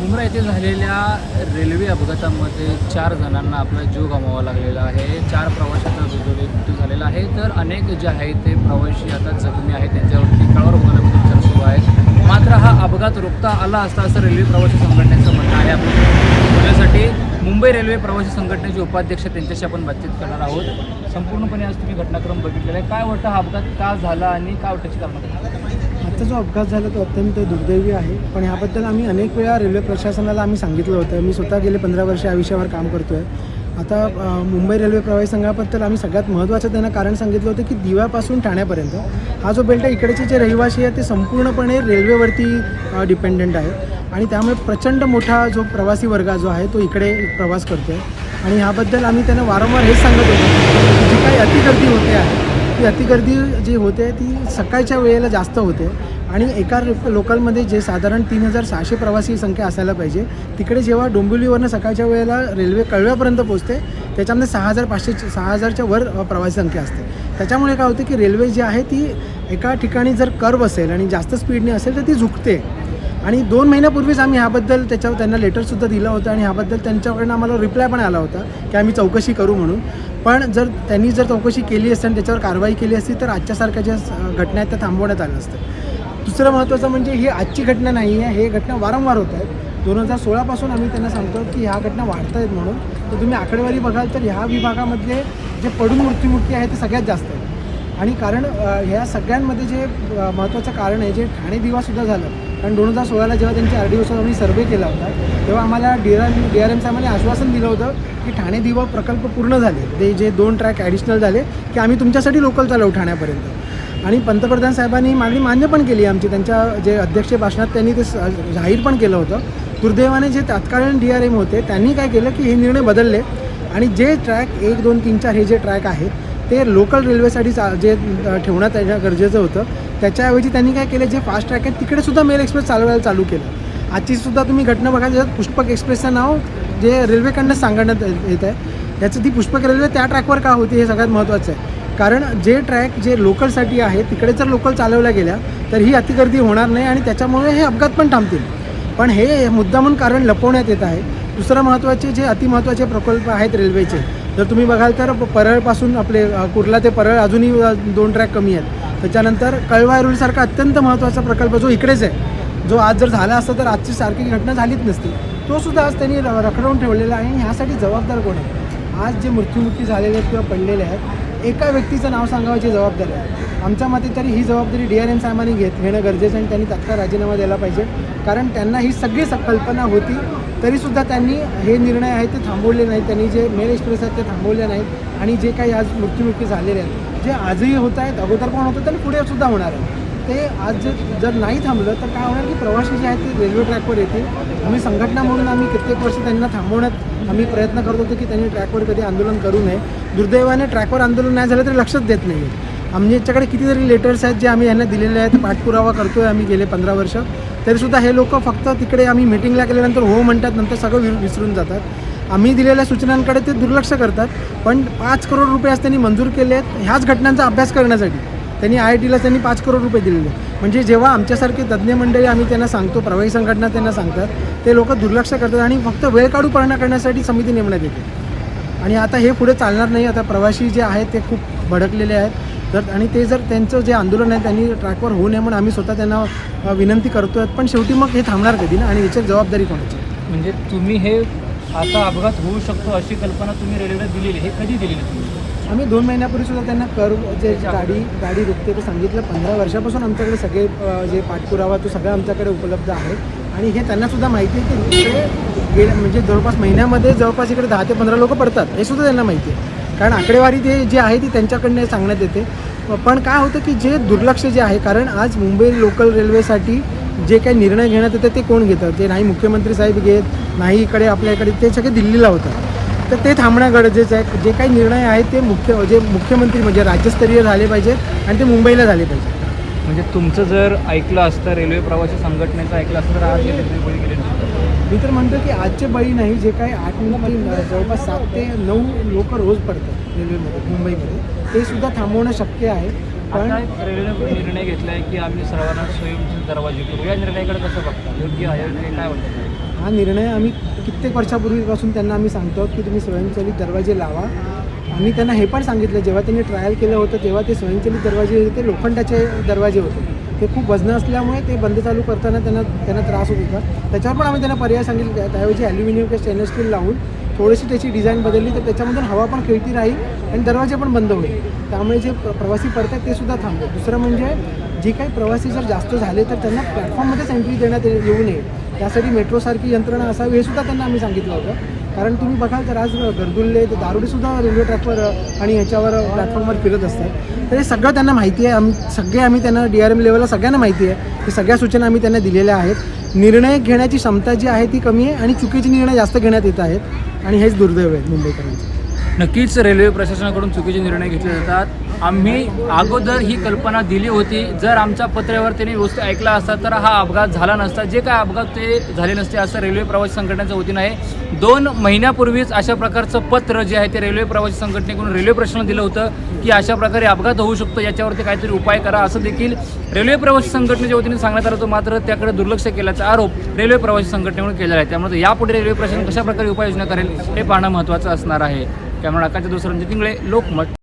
मुंब्रा येथे झालेल्या रेल्वे अपघातामध्ये चार जणांना आपला जीव गमावा लागलेला आहे. चार प्रवाशांचा दुर्दैवी मृत्यू झालेला आहे. तर अनेक जे आहेत ते प्रवासी आता जखमी आहेत. त्यांच्यावरती कळावर रुग्णालयामध्ये उपचार सुरू आहेत मात्र हा अपघात रोखता आला असता असं रेल्वे प्रवासी संघटनेचं म्हणणं आहे. आपण बोलण्यासाठी मुंबई रेल्वे प्रवासी संघटनेचे उपाध्यक्ष त्यांच्याशी आपण बातचीत करणार आहोत. संपूर्णपणे आज तुम्ही घटनाक्रम बघितलेला आहे. काय वाटतं हा अपघात का झाला आणि काय वाटतं कारण आता जो अपघात झाला तो अत्यंत दुर्दैवी आहे. पण ह्याबद्दल आम्ही अनेक वेळा रेल्वे प्रशासनाला आम्ही सांगितलं होतं. मी स्वतः गेले पंधरा वर्ष या विषयावर काम करतो आहे आता मुंबई रेल्वे प्रवासी संघाबद्दल आम्ही सगळ्यात महत्त्वाचं त्यांना कारण सांगितलं होतं की दिव्यापासून ठाण्यापर्यंत. हा जो बेल्ट आहे इकडचे जे रहिवासी आहेत ते संपूर्णपणे रेल्वेवरती डिपेंडंट आहे आणि त्यामुळे प्रचंड मोठा जो प्रवासी वर्ग जो आहे तो इकडे प्रवास करतो आहे आणि ह्याबद्दल आम्ही त्यांना वारंवार हेच सांगत होतो की जी काही अतिगर्दी होते आहे ती अतिगर्दी जी होते ती सकाळच्या वेळेला जास्त होते. आणि एका लोकलमध्ये जे साधारण तीन हजार सहाशे प्रवासी संख्या असायला पाहिजे तिकडे जेव्हा डोंबिवलीवरनं सकाळच्या वेळेला रेल्वे कळव्यापर्यंत पोहोचते त्याच्यामध्ये सहा हजार पाचशे सहा हजारच्या वर प्रवासी संख्या असते. त्याच्यामुळे काय होतं की रेल्वे जी आहे ती एका ठिकाणी जर कर्व असेल आणि जास्त स्पीडने असेल तर ती झुकते. आणि दोन महिन्यापूर्वीच आम्ही ह्याबद्दल त्याच्यावर त्यांना लेटरसुद्धा दिलं होतं आणि ह्याबद्दल त्यांच्याकडनं आम्हाला रिप्लाय पण आला होता की आम्ही चौकशी करू म्हणून. पण जर त्यांनी जर चौकशी केली असती आणि त्याच्यावर कारवाई केली असती तर आजच्यासारख्या ज्या घटना आहेत त्या थांबवण्यात आल्या असतं दुसरं महत्त्वाचं म्हणजे ही आजची घटना नाही आहे हे घटना वारंवार होत आहेत. दोन हजार सोळापासून आम्ही त्यांना सांगतो की ह्या घटना वाढत आहेत म्हणून. तर तुम्ही आकडेवारी बघाल तर ह्या विभागामधले जे पडून मृत्यूमुखी आहे ते सगळ्यात जास्त आहे आणि कारण ह्या सगळ्यांमध्ये जे महत्त्वाचं कारण आहे जे ठाणे दिवासुद्धा झालं. कारण दोन हजार सोळाला जेव्हा त्यांची आर डी ओसोबत आम्ही सर्वे केला होता तेव्हा आम्हाला D R D R M साहेबांनी आश्वासन दिलं होतं की ठाणे दिवा प्रकल्प पूर्ण झाले. ते जे दोन ट्रॅक ॲडिशनल झाले की आम्ही तुमच्यासाठी लोकल चालवू ठाण्यापर्यंत. आणि पंतप्रधान साहेबांनी मागणी मान्य पण केली आमची. त्यांच्या जे अध्यक्ष भाषणात त्यांनी ते जाहीर पण केलं होतं. दुर्दैवाने जे तत्कालीन डी आर एम होते त्यांनी काय केलं की हे निर्णय बदलले. आणि जे ट्रॅक एक दोन तीन चार हे जे ट्रॅक आहेत ते लोकल रेल्वेसाठी चा जे ठेवण्यात येणं गरजेचं होतं. त्याच्याऐवजी त्यांनी काय केलं जे फास्ट ट्रॅक आहेत तिकडे सुद्धा मेल एक्सप्रेस चालवायला चालू केलं. आजची सुद्धा तुम्ही घटना बघा ज्याच्यात पुष्पक एक्सप्रेसचं नाव जे रेल्वेकडनं सांगण्यात येत आहे याचं ती पुष्पक रेल्वे त्या ट्रॅकवर का होती हे सगळ्यात महत्त्वाचं आहे. कारण जे ट्रॅक जे लोकलसाठी आहे तिकडे जर लोकल चालवल्या गेल्या तर ही अतिगर्दी होणार नाही आणि त्याच्यामुळे हे अपघात पण थांबतील. पण हे मुद्दामून कारण लपवण्यात येत आहे. दुसरं महत्त्वाचे जे अतिमहत्त्वाचे प्रकल्प आहेत रेल्वेचे जर तुम्ही बघाल तर परळपासून आपले कुर्ला ते परळ अजूनही दोन ट्रॅक कमी आहेत. त्याच्यानंतर कळवायरुळसारखा अत्यंत महत्त्वाचा प्रकल्प जो इकडेच आहे जो आज जर झाला असता तर आजची सारखी घटना झालीच नसती. तो सुद्धा आज त्यांनी र- रखडवून ठेवलेला आहे आणि ह्यासाठी जबाबदार कोण आहे? आज जे मृत्युमुखी झालेले आहेत किंवा पडलेले आहेत एका व्यक्तीचं नाव सांगावायची जबाबदारी आहे. आमच्या मते तरी ही जबाबदारी डी आर एम साहेबांनी घेत घेणं गरजेचं आहे आणि त्यांनी तात्काळ राजीनामा द्यायला पाहिजे. कारण त्यांना ही सगळी संकल्पना कल्पना होती तरीसुद्धा त्यांनी हे निर्णय आहेत ते थांबवले नाहीत. त्यांनी जे मेल एक्सप्रेस आहेत ते थांबवले नाहीत. आणि जे काही आज मृत्युमुखी झालेले आहेत जे आजही होत आहेत अगोदर पण होतं आणि पुढे सुद्धा होणार आहे ते आज जर जर नाही थांबलं तर काय होणार की प्रवासी जे आहेत ते रेल्वे ट्रॅकवर येतील. आम्ही संघटना म्हणून आम्ही कित्येक वर्ष त्यांना थांबवण्यात आम्ही प्रयत्न करत होतो की त्यांनी ट्रॅकवर कधी आंदोलन करू नये. दुर्दैवाने ट्रॅकवर आंदोलन नाही झालं तरी लक्षच देत नाही आमच्याकडे कितीतरी लेटर्स आहेत जे आम्ही यांना दिलेले आहेत. पाठपुरावा करतोय आम्ही गेले पंधरा वर्ष. तरीसुद्धा हे लोक फक्त तिकडे आम्ही मिटिंगला गेल्यानंतर हो म्हणतात नंतर सगळं विसरून जातात. आम्ही दिलेल्या सूचनांकडे ते दुर्लक्ष करतात. पण पाच करोड रुपये आज त्यांनी मंजूर केले आहेत ह्याच घटनांचा अभ्यास करण्यासाठी. त्यांनी आय आय टीला त्यांनी पाच करोड रुपये दिलेले. म्हणजे जेव्हा आमच्यासारखे तज्ज्ञ मंडळी आम्ही त्यांना सांगतो प्रवाही संघटना त्यांना सांगतात ते लोक दुर्लक्ष करतात आणि फक्त वेळ काढू पाळणा करण्यासाठी समिती नेमण्यात येते. आणि आता हे पुढे चालणार नाही आता प्रवासी जे आहेत ते खूप भडकलेले आहेत. तर आणि ते जर त्यांचं जे आंदोलन आहे त्यांनी ट्रॅकवर होऊ नये म्हणून आम्ही स्वतः त्यांना विनंती करतो आहेत पण शेवटी मग हे थांबणार कधी ना? आणि याची जबाबदारी कोणाची? म्हणजे तुम्ही हे असा अपघात होऊ शकतो अशी कल्पना तुम्ही रेल्वेला दिलेली हे कधी दिलेली तुम्ही? आम्ही दोन महिन्यापूर्वी सुद्धा त्यांना कर जे गाडी गाडी रुकते ते सांगितलं. पंधरा वर्षापासून आमच्याकडे सगळे जे पाठपुरावा तो सगळा आमच्याकडे उपलब्ध आहे. आणि हे त्यांना सुद्धा माहिती आहे की ते गेल्या म्हणजे जवळपास महिन्यामध्ये जवळपास इकडे दहा ते पंधरा लोक पडतात. हे सुद्धा त्यांना माहिती आहे. कारण आकडेवारी ते जे आहे ती त्यांच्याकडनं सांगण्यात येते. पण काय होतं की जे दुर्लक्ष जे आहे कारण आज मुंबई लोकल रेल्वेसाठी जे काही निर्णय घेण्यात येतं ते कोण घेतं ते नाही मुख्यमंत्री साहेब घेत नाही इकडे आपल्या इकडे ते सगळे दिल्लीला होतं तर ते थांबणं गरजेचं आहे. जे काही निर्णय आहेत ते मुख्य जे मुख्यमंत्री म्हणजे राज्यस्तरीय झाले पाहिजेत आणि ते मुंबईला झाले पाहिजे म्हणजे तुमचं जर ऐकलं असतं रेल्वे प्रवासी संघटनेचं ऐकलं असतं तर आज रेल्वे बळी गेले मी तर म्हणतो की आजचे बळी नाही जे काही आठ ते जवळपास सात ते नऊ लोक रोज पडतात रेल्वेमध्ये मुंबईमध्ये. ते सुद्धा थांबवणं शक्य आहे. पण आता रेल्वेने निर्णय घेतला आहे की आम्ही सर्वांना स्वयंचे दरवाजे करू. या निर्णयाकडे कसं बघता? योग्य आहे काय वाटतं हा निर्णय आम्ही कित्येक वर्षापूर्वीपासून त्यांना आम्ही सांगतो की तुम्ही स्वयंचलित दरवाजे लावा. आम्ही त्यांना हे पण सांगितलं जेव्हा त्यांनी ट्रायल केलं होतं तेव्हा ते स्वयंचलित दरवाजे होते ते लोखंडाचे दरवाजे होते. ते खूप वजन असल्यामुळे ते बंद चालू करताना त्यांना त्यांना त्रास होत होता. त्याच्यावर पण आम्ही त्यांना पर्याय सांगितले त्या- त्याऐवजी ॲल्युमिनियम किंवा स्टेनलेस स्टील लावून थोडीशी त्याची डिझाईन बदलली तर त्याच्यामधून हवा पण खेळती राहील आणि दरवाजे पण बंद होईल. त्यामुळे जे प्रवासी पडतात ते सुद्धा थांबतात. दुसरं म्हणजे जे काही प्रवासी जर जास्त झाले तर त्यांना प्लॅटफॉर्ममध्येच एंट्री देण्यात येऊ नये. त्यासाठी मेट्रोसारखी यंत्रणा असावी हे सुद्धा त्यांना आम्ही सांगितलं होतं. कारण तुम्ही बघाल तर आज गर्दुल्ले ते दारुडेसुद्धा रेल्वे ट्रॅकवर आणि ह्याच्यावर प्लॅटफॉर्मवर फिरत असतात. तर हे सगळं त्यांना माहिती आहे. आम सगळे आम्ही त्यांना डी आर एम लेवलला सगळ्यांना माहिती आहे. की सगळ्या सूचना आम्ही त्यांना दिलेल्या आहेत. निर्णय घेण्याची क्षमता जी आहे ती कमी आहे आणि चुकीचे निर्णय जास्त घेण्यात येत आहेत. आणि हेच दुर्दैव आहे मुंबईकरांचं. नक्कीच रेल्वे प्रशासनाकडून चुकीचे निर्णय घेतले जातात. आम्ही अगोदर ही कल्पना दिली होती. जर आमच्या पत्र्यावर त्यांनी व्यवस्थित ऐकला असता तर हा अपघात झाला नसता. जे काय अपघात ते झाले नसते असं रेल्वे प्रवासी संघटनेच्या वतीनं आहे. दोन महिन्यापूर्वीच अशा प्रकारचं पत्र जे आहे ते रेल्वे प्रवासी संघटनेकडून रेल्वे प्रशासनाला दिलं होतं की अशा प्रकारे अपघात होऊ शकतो. याच्यावरती काहीतरी उपाय करा असं देखील रेल्वे प्रवासी संघटनेच्या वतीने सांगण्यात आलं होतं. मात्र त्याकडे दुर्लक्ष केल्याचा आरोप रेल्वे प्रवासी संघटनेकडून केला आहे. त्यामुळे यापुढे रेल्वे प्रशासन कशा प्रकारे उपाययोजना करेल हे पाहणं महत्त्वाचं असणार आहे. कॅमेरा आकाशच्या दुसऱ्यांचे म्हणजे रणजित लोकमत.